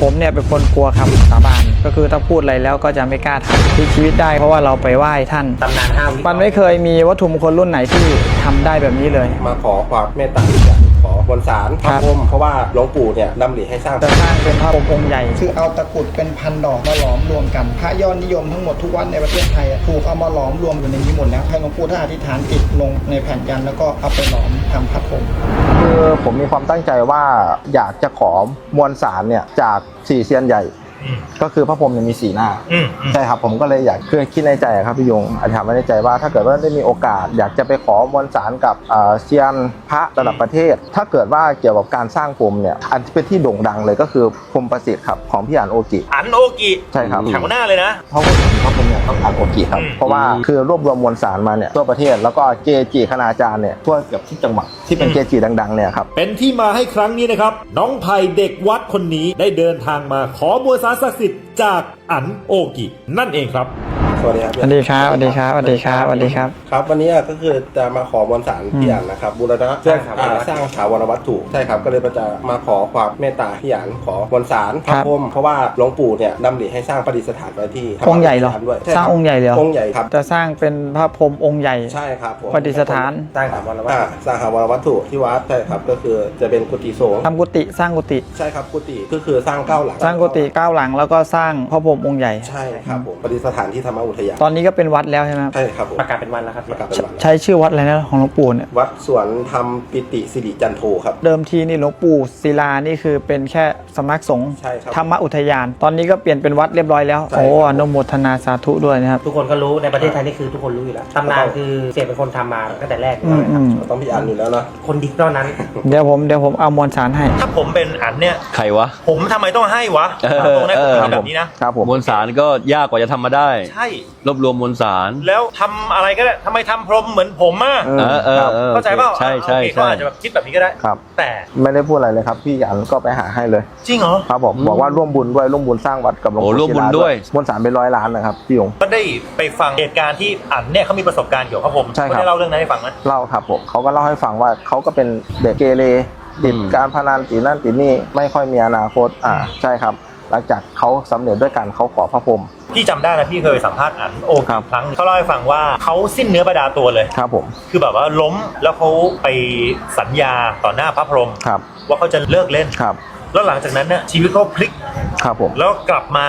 ผมเนี่ยเป็นคนกลัวคำสาบานก็คือถ้าพูดอะไรแล้วก็จะไม่กล้าทำที่ชีวิตได้เพราะว่าเราไปไหว้ท่านตำนานห้าวิมันไม่เคยมีวัตถุมงคลรุ่นไหนที่ทำได้แบบนี้เลย มาขอความเมตตาจากขอ บนศาลพครัระบพรหมเพราะว่าหลวงปู่เนี่ยดำริให้สร้างจะสร้างเป็นพระพรหมองค์ใหญ่ คือเอาตะกรุดเป็นพันดอกมาหลอมรวมกัน พระยอดนิยมทั้งหมดทุกวัดในประเทศไทยอะถูกเอามาหลอมรวมอยู่ในนี้หมดแล้วให้หลวงปู่ท่านอธิษฐานจิตลงในแผ่นยันแล้วก็เอาไปหลอมทำพระพรหมคือผมมีความตั้งใจว่าอยากจะขอมวลสารเนี่ยจากสี่เซียนใหญ่ ก็คือพระพรหมเนี่ยมีสีหน้าอืมอืมใช่ครับผมก็เลยอยากคือคิดในใจอะครับพี่ยงอธิษฐานไว้ในใจว่า ถ้าเกิดว่าได้มีโอกาส อยากจะไปขอมวลสารกับเอ่อเซียนพระระดับประเทศ ถ้าเกิดว่าเกี่ยวกับการสร้างพรหมเนี่ยอันที่เป็นที่โด่งดังเลยก็คือพรหมประสิทธิ์ครับของพี่อ่านโอกิอันโอกิใช่ครับแถวหน้าเลยนะเพราะว่าพระพรหมเนี่ยต้องอ่านโอกิครับอืมเพราะว่าคือรวบรวมมวลสารมาเนี่ยทั่วประเทศแล้วก็เกจิคณาจารย์เนี่ยทั่วเกือบทุกจังหวัดที่เป็นเกจิดังๆเนี่ยครับเป็นที่มาให้ครั้งนี้นะครับน้องไผ่เด็กวัดคนนี้ได้เดินทางมาขอมวลสาราศักดิ์สิทธิ์จากอันโอกินั่นเองครับ สวัสดีครับสวัสดีครับสวัสดีครับสวัสดีครับสวัสดีครับ ครับ วันนี้ก็คือจะมาขอบนศาลพี่หยานนะครับบูรณะสร้างถาวรอ่สร้างถาวรวัตถุใช่ครับก็เลยจะมาขอความเมตตาพี่หยานขอบนศาลพครัระบพรหมเพราะว่าหลวงปู่เนี่ยดำริให้สร้างประดิษฐานไว้ที่องค์ใหญ่เหรอด้วยสร้างองค์ใหญ่เลยเหรอองค์ใหญ่ครับจะสร้างเป็นพระพรหมองค์ใหญ่ใช่ครับผมประดิษฐานสร้างถาวรวัตอ่าถุสร้างถาวรวัตถุที่วัดใช่ครับก็คือจะเป็นกุฏิสงฆ์ทำกุฏิสร้างกุฏิใช่ครับกุฏิก็คือสร้างเก้าหลัง สร้างกุฏิเก้าหลังแล้วก็สร้างพระพรหมองค์ใหญ่ใช่ครับผมประดิษฐานที่ธรรมอุทยานตอนนี้ก็เป็นวัดแล้วใช่ไหมครับใช่ครับผมประกาศเป็นวันแล้วครับประกาศเป็นวันใช้ชื่อวัดอะไรนะของหลวงปู่เนี่ยวัดสวนธรรมปิติสิริจันโทครับ เดิมทีนี่หลวงปู่ศิลานี่คือเป็นแค่สำนักสงฆ์ใช่ครับธรรมอุทยาน ตอนนี้ก็เปลี่ยนเป็นวัดเรียบร้อยแล้วใช่โอ้ครับอนุโมทนาสาธุด้วยนะครับ ทุกคนก็รู้ในประเทศไทยนี่คือทุกคนรู้อยู่แล้วตำนานคือเสียเป็นคนทำมาตั้งแต่แรกอยู่อืแล้วมนะคอืรับมต้องพี่อันอยู่แล้วเนาะคนดีเท่านั้น เดี๋ยวผมเดี๋ยวผมเอามวลสารให้ ถ้าผมเป็นอันเนี่ย ใครวะ ผมทำไมต้องให้วะเออถามตรงนะเอผมอทำแบบนี้นะ ครับผมมวลสารก็ยากกว่าจะทำมาได้ ใช่รวบรวมมวลสาร แล้วทำอะไรก็ได้ทำไมทำพรหมเหมือนผมอะเออเออเออเออเข้าใจเปล่าใช่ใช่โอเคเขาใช่อาจจะแบบคิดแบบนี้ก็ได้ ครับ แต่ไม่ได้พูดอะไรเลยครับ พี่อันก็ไปหาให้เลยจริงเหรอ ครับผมอืมบอกว่าร่วมบุญด้วยร่วมบุญสร้างวัดกับหลวงโอ้ปู่ร่วมบุญศิลาด้วย มวลสารเป็นร้อยล้านนะครับพี่ยง ก็ได้ไปฟังเหตุการณ์ที่อันเนี่ยเขามีประสบการณ์เกี่ยวกับผมใช่ครับ ก็ได้เล่าเรื่องนั้นให้ฟังไหมเล่าครับผมเขาก็เล่าให้ฟังว่าเขาก็เป็นเด็กเกเรติดอืม การพนันติดนั่นติดนี่ไม่ค่อยมีอนาคต อ่าใช่ครับ หลังจากเขาสำเร็จด้วยกันเขาขอพระพรหมพี่จำได้นะพี่เคยสัมภาษณ์อันโอครับครั้งหนึ่งเขาเล่าให้ฟังว่าเขาสิ้นเนื้อประดาตัวเลยครับผมคือแบบว่าล้มแล้วเขาไปสัญญาต่อหน้าพระพรหมครับว่าเขาจะเลิกเล่นครับ แล้วหลังจากนั้นเนี่ยชีวิตเขาพลิกครับผมแล้วกลับมา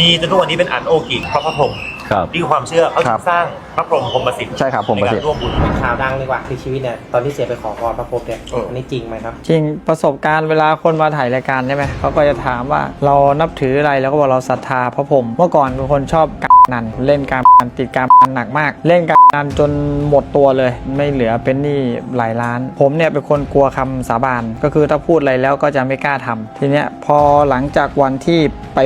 มีจนทุกวันนี้เป็นอันโอกิเพราะพระพรหม ครับ นี่คือความเชื่อเขาครัจึบงสร้างพระพรหมพรหมสิทธิ์ใช่ครับพรหมในสิกาทธิ์รร่วมบุญ ข่าวดังเลยว่าคือชีวิตเนี่ยตอนที่เสียไปขอพรพระพรหมเนี่ยเอออั อันนี้จริงไหมครับ จริงประสบการณ์เวลาคนมาถ่ายรายการใช่ไหมเขาก็จะถามว่าเรานับถืออะไรแล้วก็บอกเราศรัทธาพระพรหมเมื่อก่อนเป็นคนชอบการพนันเล่นการพนันติดการพนันหนักมาก เล่นการพนันจนหมดตัวเลย ไม่เหลือเป็นหนี้หลายล้าน ผมเนี่ยเป็นคนกลัวคำสาบานก็คือถ้าพูดอะไรแล้วก็จะไม่กล้าทำทีเนี้ยพอหลังจากวันที่ไป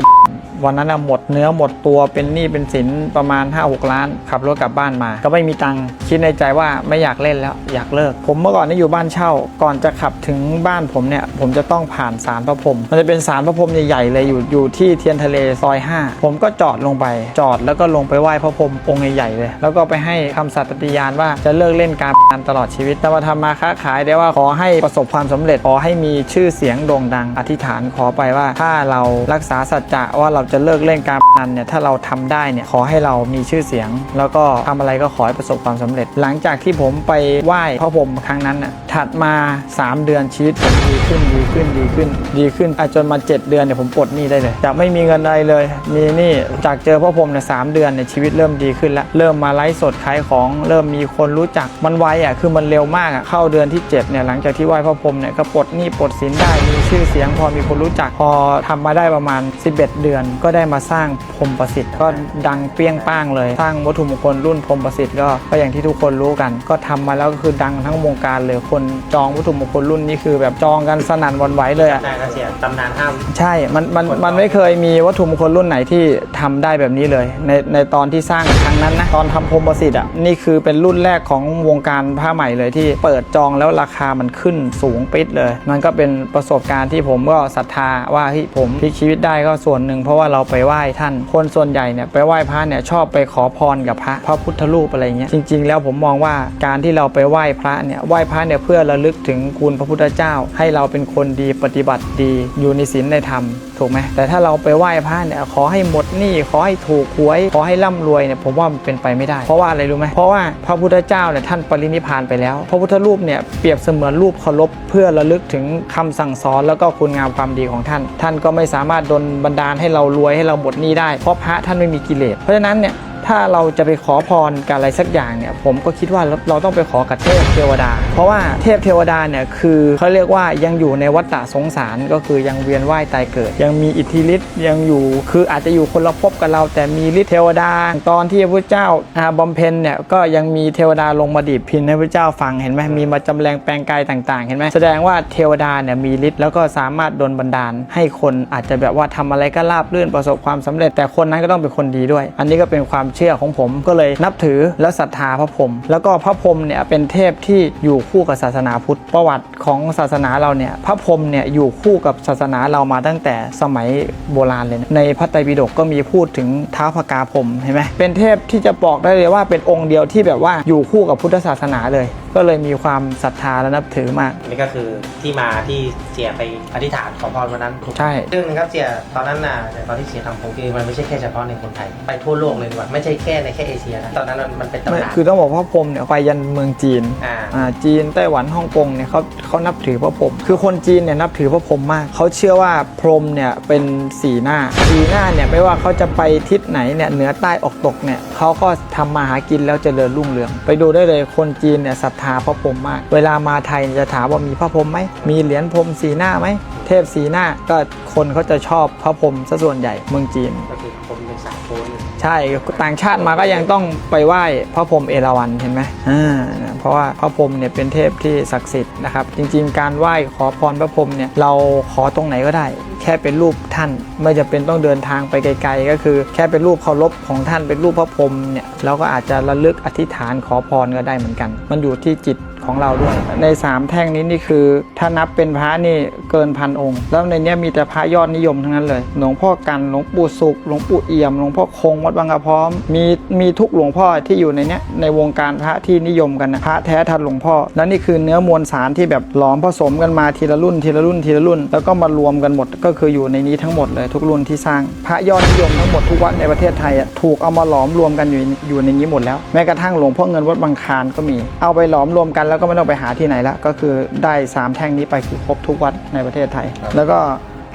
วันนั้นหมดเนื้อหมดตัวเป็นหนี้เป็นสินประมาณ 5-6 ล้าน ขับรถกลับบ้านมา ก็ไม่มีตังค์คิดในใจว่าไม่อยากเล่นแล้วอยากเลิก ผมเมื่อก่อนนี่อยู่บ้านเช่า ก่อนจะขับถึงบ้านผมเนี่ย ผมจะต้องผ่านศาลพระพรมมันจะเป็นศาลพระพรมใหญ่ๆเลยอยู่อยู่ที่เทียนทะเลซอย 5 ผมก็จอดลงไป จอดแล้วก็ลงไปไหว้พระพรมองค์ใหญ่ๆเลย แล้วก็ไปให้คำสัตย์ปฏิญาณว่าจะเลิกเล่นการพนันตลอดชีวิตแต่ว่าทำมาค้าขายได้ว่าขอให้ประสบความสำเร็จขอให้มีชื่อเสียงโด่งดัง อธิษฐานขอไปว่าถ้าเรารักษาสัจจะว่าเราจะเลิกเล่นการพนันเนี่ยถ้าเราทำได้เนี่ยขอให้เรามีชื่อเสียง แล้วก็ทำอะไรก็ขอให้ประสบความสำเร็จ หลังจากที่ผมไปไหว้พระพรหมครั้งนั้นน่ะถัดมา 3 เดือนชีวิตผมดีขึ้นดีขึ้นดีขึ้น ดีขึ้นจนมา 7 เดือนเนี่ยผมปลดหนี้ได้เลยจากไม่มีเงินอะไรเลย มีหนี้จากเจอพระพรหมเนี่ยสามเดือนเนี่ยชีวิตเริ่มดีขึ้นแล้วเริ่มมาไลฟ์สดขายของเริ่มมีคนรู้จักมันไวอะคือมันเร็วมากอะเข้าเดือนที่7เนี่ยหลังจากที่ไหว้พระพรหมเนี่ยก็ปลดหนี้ปลดสินได้มีชื่อเสียงพอมีคนรู้จักพอทำมาได้ประมาณ 11 เดือนก็ได้มาสร้างพรหมประสิทธิ์ก็ดังเปรี้ยงป้างเลย สร้างวัตถุมงคลรุ่นพรหมประสิทธิ์ก็ก็อย่างที่ทุกคนรู้กัน ก็ทำมาแล้วก็คือดังทั้งวงการเลยคนจองวัตถุมงคลรุ่นนี้คือ แบบจองกันสนั่นหวันไหวเลยอะได้ครับเสียตำนานห้าวิใช่มันมันมันไม่เคยมีวัตถุมงคลรุ่นไหนที่ทำได้แบบนี้เลย ในในตอนที่สร้างครั้งนั้นนะตอนทำพรหมประสิทธิ์อะนี่คือเป็นรุ่นแรกของวงการผ้าใหม่เลยที่เปิดจองแล้วราคามันขึ้นสูงปิดเลย มันก็เป็นประสบการณ์ที่ผมก็ศรัทธาว่าเฮ้ยผมพลิกชีวิตได้ก็ส่วนหนึ่งเพราะว่าเราไปไหว้ท่าน คนส่วนใหญ่เนี่ยไปไหว้พระเนี่ยชอบไปขอพรกับพระพระพุทธรูปอะไรเงี้ยจริง ๆ แล้วผมมองว่าการที่เราไปไหว้พระเนี่ยไหว้พระเนี่ยเพื่อระลึกถึงคุณพระพุทธเจ้า ให้เราเป็นคนดีปฏิบัติดีอยู่ในศีลในธรรมถูกไหมแต่ถ้าเราไปไหว้พระเนี่ยขอให้หมดหนี้ขอให้ถูกหวย ขอให้ร่ำรวยเนี่ยผมว่ามันเป็นไปไม่ได้ เพราะว่าอะไรรู้ไหมเพราะว่าพระพุทธเจ้าเนี่ยท่านปรินิพานไปแล้ว พระพุทธรูปเนี่ยเปรียบเสมือนรูปเคารพเพื่อระลึกถึงคำสั่งสอนแล้วก็คุณงามความดีของท่าน ท่านก็ไม่สามารถดลบันดาลให้เรารวยให้เราหมดหนี้ได้เพราะพระท่านไม่มีกิเลสเพราะฉะนั้นเนี่ย ถ้าเราจะไปขอพรกับอะไรสักอย่างเนี่ยผมก็คิดว่าเราต้องไปขอกับเทพเทวดา เพราะว่าเทพเทวดาเนี่ยคือเขาเรียกว่ายังอยู่ในวัฏฏะสงสารก็คือยังเวียนว่ายตายเกิด ยังมีอิทธิฤทธิ์ยังอยู่ คืออาจจะอยู่คนละภพกับเรา แต่มีฤทธิ์เทวดา ตอนที่พระพุทธเจ้าอาบำเพ็ญเนี่ยก็ยังมีเทวดาลงมาดีดพินให้พระเจ้าฟังเห็นไหมมีมาจำแรงแปลงกายต่างๆ เห็นไหมแสดงว่าเทวดาเนี่ยมีฤทธิ์แล้วก็สามารถดลบันดาล ให้คนอาจจะแบบว่าทำอะไรก็ราบรื่นประสบความสำเร็จ แต่คนนั้นก็ต้องเป็นคนดีด้วย อันนี้ก็เป็นความเชื่อของผมก็เลยนับถือและศรัทธาพระพรหมแล้วก็พระพรหมเนี่ยเป็นเทพที่อยู่คู่กับศาสนาพุทธประวัติของศาสนาเราเนี่ยพระพรหมเนี่ยอยู่คู่กับศาสนาเรามาตั้งแต่สมัยโบราณเลยนะในพระไตรปิฎกก็มีพูดถึงท้าวพกาพรหมเห็นไหมเป็นเทพที่จะบอกได้เลยว่าเป็นองค์เดียวที่แบบว่าอยู่คู่กับพุทธศาสนาเลย ก็เลยมีความศรัทธาและนับถือมากอันนี้ก็คือที่มาที่เสียไปอธิษฐานขอพรวันนั้นถูกใช่เรื่องหนึงครับเสียตอนนั้นน่ะตอนที่เสียทำโครงคือมันไม่ใช่แค่เฉพาะในคนไทยไปทั่วโลกเลยดีกว่าไม่ใช่แค่ในแค่เอเชียนะตอนนั้นมันเป็นตำไม่นานคือต้องบอกว่าพระพรหมเนี่ยไปยันเมืองจีนอ่าอ่าจีนไต้หวันฮ่องกงเนี่ยเขาเขานับถือพระพรหมคือคนจีนเนี่ยนับถือพระพรหมมากเขาเชื่อว่าพรหมเนี่ยเป็นสีหน้าสีหน้าเนี่ยไม่ว่าเขาจะไปทิศไหนเนี่ยเหนือใต้ออกตกเนี่ยเขาก็ทำมาหากินแล้วเจริญรุ่งเรือง ไปดูได้เลยคนจีนเนี่ยศรัทธาพระพรหมมาก เวลามาไทยเนี่ยจะถามว่ามีพระพรหมไหมมีเหรียญพรหมสีหน้าไหมเทพสีหน้าก็คนเขาจะชอบพระพรหมซะส่วนใหญ่เมืองจีนก็คือคนเป็นสายโคนใช่ต่างชาติมาก็ยังต้องไปไหว้พระพรหมเอราวัณเห็นไหมอ่าเพราะว่าพระพรหมเนี่ยเป็นเทพที่ศักดิ์สิทธิ์นะครับจริง ๆ การไหว้ขอพรพระพรหมเนี่ยเราขอตรงไหนก็ได้ แค่เป็นรูปท่าน ไม่จะเป็นต้องเดินทางไปไกล ๆ ก็คือ แค่เป็นรูปเคารพของท่านเป็นรูปพระพรหมเนี่ยเราก็อาจจะระลึกอธิษฐานขอพรก็ได้เหมือนกัน มันอยู่ที่จิต ของเราด้วย ใน 3 แท่งนี้นี่คือ ถ้านับเป็นพระนี่เกินพันองค์ แล้วในนี้มีแต่พระยอดนิยมทั้งนั้นเลย หลวงพ่อกันหลวงปู่สุขหลวงปู่เอี่ยมหลวงพ่อคงวัดบางกระพร้อม มีมีทุกหลวงพ่อที่อยู่ในเนี้ยในวงการพระที่นิยมกันนะพระแท้ทันหลวงพ่อ และนี่คือเนื้อมวลสารที่แบบหลอมผสมกันมาทีละรุ่นทีละรุ่นทีละรุ่น แล้วก็มารวมกันหมดก็คืออยู่ในนี้ทั้งหมดเลยทุกรุ่นที่สร้างพระยอดนิยมทั้งหมดทุกวัดในประเทศไทยอะถูกเอามาหลอมรวมกันอยู่อยู่ในนี้หมดแล้วแม้กระทั่งหลวงพ่อเงินวัดบางคานก็มี เอาไปหลอมรวมกันแล้วก็ไม่ต้องไปหาที่ไหนละก็คือได้สามแท่งนี้ไปคือครบทุกวัดในประเทศไทย แล้วก็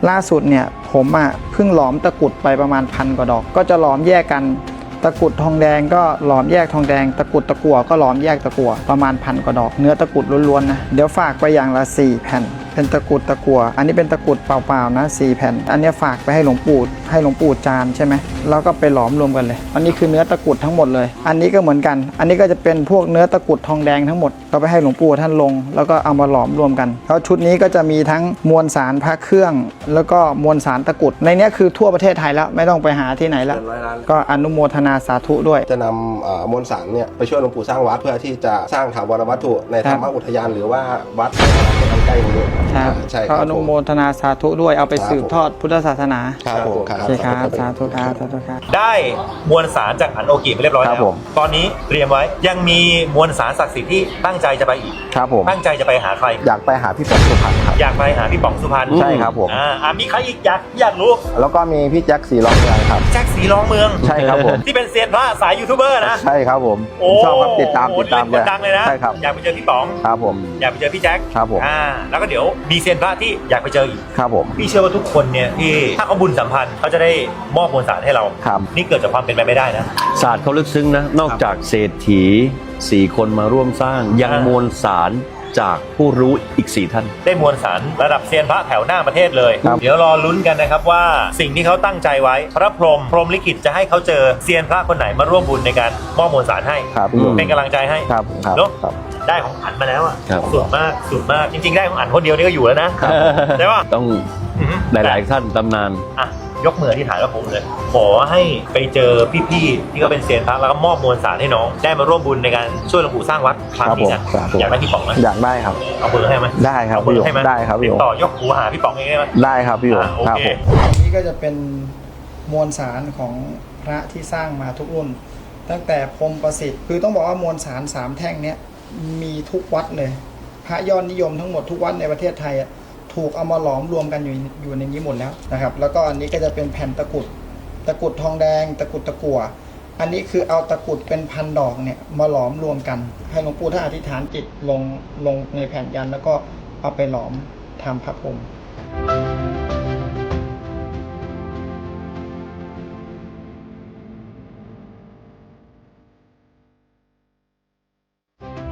ล่าสุดเนี่ยผมอะเพิ่งหลอมตะกรุดไปประมาณพันกว่าดอก ก็จะหลอมแยกกันตะกรุดทองแดงก็หลอมแยกทองแดง ตะกรุดตะกั่วก็หลอมแยกตะกั่วประมาณพันกว่าดอก เนื้อตะกรุดล้วนๆนะเดี๋ยวฝากไปอย่างละ 4 แผ่นเป็นตะกรุดตะกั่วอันนี้เป็นตะกรุดเปล่าๆนะ4แผ่น อันเนี้ยฝากไปให้หลวงปู่ให้หลวงปู่จานใช่ไหมแล้วก็ไปหลอมรวมกันเลย อันนี้คือเนื้อตะกรุดทั้งหมดเลย อันนี้ก็เหมือนกัน อันนี้ก็จะเป็นพวกเนื้อตะกรุดทองแดงทั้งหมด ก็ไปให้หลวงปู่ท่านลง แล้วก็เอามาหลอมรวมกัน แล้วชุดนี้ก็จะมีทั้งมวลสารพระเครื่อง แล้วก็มวลสารตะกรุด ในเนี้ยคือทั่วประเทศไทยแล้วไม่ต้องไปหาที่ไหนแล้วเกินร้อยล้านก็ก็อนุโมทนาสาธุด้วย จะนำเอ่อมวลสารเนี่ยไปช่วยหลวงปู่สร้างวัดเพื่อที่จะสร้างถาวรวัตถุในธรรมอุทยานหรือว่าวัดในใกล้นี้ครับใช่คก็รับอนุผมโมทนาสาธุด้วยเอาไปสืบทอดพุทธศาสนาครับผมครัโอบ เคครับสาธุครับสาธุครับ ได้มวลสารจากอันโอกิไปเรียบร้อยครัแล้บวผม ตอนนี้เตรียมไว้ยังมีมวลสารศักดิ์สิทธิ์ที่ตั้งใจจะไปอีก ครับผม ตั้งใจจะไปหาใคร อยากไปหาพี่ป๋องสุพรรณครับ อยากไปหาพี่ป๋องสุพรรณใช่ครับผม อ่าอะมีใครอีกอยากอยากรู้แล้วก็มีพี่แจ็คสีรองเมืองครับ แจ็คสีรองเมืองใช่ครับผม ที่เป็นเซียนพระสายยูทูบเบอร์นะใช่ครับผมโอ้ชอบครับติดตามโอ้ติดตามนี่เป็นคนดังเลยนะใช่ครับอยากไปเจอพี่ป๋อง ครับผม อยากไปเจอพี่แจ็คครับผม อ่าแล้วก็เดี๋ยวมีเซียนพระที่อยากไปเจออีก ครับผม พี่เชื่อว่าทุกคนเนี่ยที่ถ้าเขาบุญสัมพันธ์เขาจะได้มอบมวลสารให้เรา ครับ นี่เกิดจากความเป็นไปไม่ได้นะ ศาสตร์เขาลึกซึ้งนะ นอกจากเศรษฐีสี่คนมาร่วมสร้าง ยังอ่าม มวลสารจากผู้รู้อีกสี่ท่าน ได้มวลสารระดับเซียนพระแถวหน้าประเทศเลย ครับ เดี๋ยวรอลุ้นกันนะครับว่าสิ่งที่เขาตั้งใจไว้ พระพรหมพรหมลิขิตจะให้เขาเจอเซียนพระคนไหนมาร่วมบุญในการมอบมวลสารให้ ครับพี่เป็นกำลังใจให้ ครับครับเนอะ ครับ ได้ของอันมาแล้วอะครับ สุดมากสุดมากจริง ๆ ได้ของอันคนเดียวนี่ก็อยู่แล้วนะใช่ป่ะต้องอือฮึหลาย ๆ ท่านตำนาน อะยกมือที่ฐานกับผมเลย ขอให้ไปเจอพี่ๆที่เขาเป็นเซียนพระแล้วก็มอบมวลสารให้น้อง ได้มาร่วมบุญในการช่วยหลวงปู่สร้างวัดครั้งนี้นะครับผมอยากได้พี่ป๋องไหมอยากได้ครับ เอาเบอร์ให้ไหมได้ครับเอาเบอพี่หยร์งให้ไหมได้ครับพี่ติหยดงต่อยกหูหาพี่ป๋องเองได้ไหมได้ครับพี่หยงอ่าโอครับเคผม อันนี้ก็จะเป็นมวลสารของพระที่สร้างมาทุกรุ่น ตั้งแต่พรหมประสิทธิ์คือต้องบอกว่ามวลสารสามแท่งเนี้ย มีทุกวัดเลย พระยอดนิยมทั้งหมดทุกวัดในประเทศไทยถูกเอามาหลอมรวมกันอยู่อยู่ในนี้หมดแล้วนะครับ แล้วก็อันนี้ก็จะเป็นแผ่นตะกุดตะกุดทองแดง ตะกุดตะกั่วอันนี้คือเอาตะกุดเป็นพันดอกเนี่ยมาหลอมรวมกัน ให้หลวงปู่ท่านอธิษฐานจิตลงลงในแผ่นยันแล้วก็เอาไปหลอมทำพระพรหม